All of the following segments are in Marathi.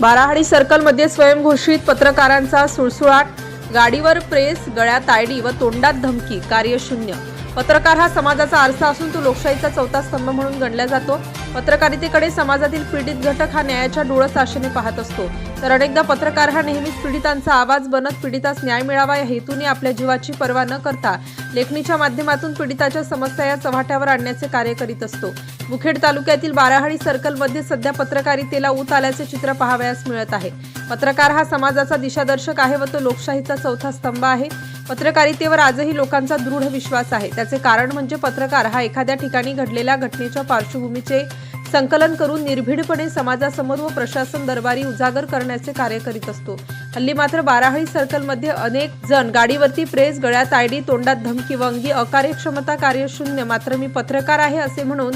बाराहाडी सर्कलमध्ये स्वयंघोषित पत्रकारांचा सुळसुळाट गाडीवर प्रेस गळ्यात आयडी व तोंडात धमकी कार्यशून्य. पत्रकार हा समाजाचा आरसा असून तो लोकशाहीचा चौथा स्तंभ म्हणून गणला जातो. पत्रकारितेकडे समाजातील पीडित घटक हा न्यायाच्या डोळस आशेने पाहत असतो. तर अनेकदा पत्रकार हा नेहमीच पीडितांचा आवाज बनत पीडितास न्याय मिळावा या हेतूने आपल्या जीवाची पर्वा न करता लेखणीच्या माध्यमातून पीडिताच्या समस्या या चव्हाट्यावर आणण्याचे कार्य करीत असतो. मुखेड तालुक्यातील बाराहळी सर्कलमध्ये सध्या पत्रकारितेला ऊत आल्याचे चित्र पाहावयास मिळत आहे. पत्रकार हा समाजाचा दिशादर्शक आहे व तो लोकशाहीचा चौथा स्तंभ आहे. पत्रकारितेवर आजही लोकांचा दृढ विश्वास आहे. त्याचे कारण म्हणजे पत्रकार हा एखाद्या ठिकाणी घडलेल्या घटनेच्या पार्श्वभूमीचे संकलन करून निर्भीडपणे समाजासमोर व प्रशासन दरबारी उजागर करण्याचे कार्य करीत असतो. हल्ली मात्र बाराहळी सर्कलमध्ये अनेक जण गाडीवरती प्रेस गळ्यात आयडी तोंडात धमकी व अंगी अकार्यक्षमता कार्यशून्य मात्र मी पत्रकार आहे असे म्हणून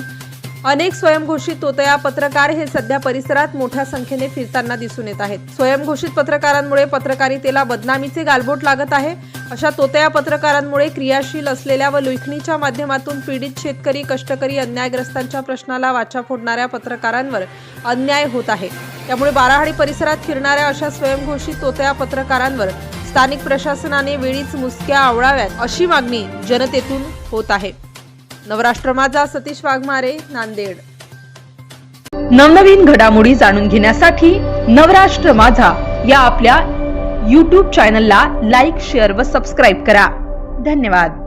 अनेक स्वयंघोषित तोतया पत्रकार हे सध्या परिसरात मोठ्या संख्येने फिरताना दिसून येत आहेत. स्वयंघोषित पत्रकारांमुळे पत्रकारितेला बदनामीचे गालबोट लागत आहे. अशा तोतया पत्रकारांमुळे क्रियाशील असलेल्या व लेखणीच्या माध्यमातून पीडित शेतकरी कष्टकरी अन्यायग्रस्तांच्या प्रश्नाला वाचा फोडणाऱ्या पत्रकारांवर अन्याय होत आहे. त्यामुळे बाराहाडी परिसरात फिरणाऱ्या अशा स्वयंघोषित तोतया पत्रकारांवर स्थानिक प्रशासनाने वेळीच मुसक्या आवळाव्यात अशी मागणी जनतेतून होत आहे. नवराष्ट्र माझा सतीश वाघमारे नांदेड. नवनवीन घडामोडी जाणून घेण्यासाठी नवराष्ट्र माझा या आपल्या यूट्यूब चॅनलला लाईक शेअर व सबस्क्राईब करा. धन्यवाद.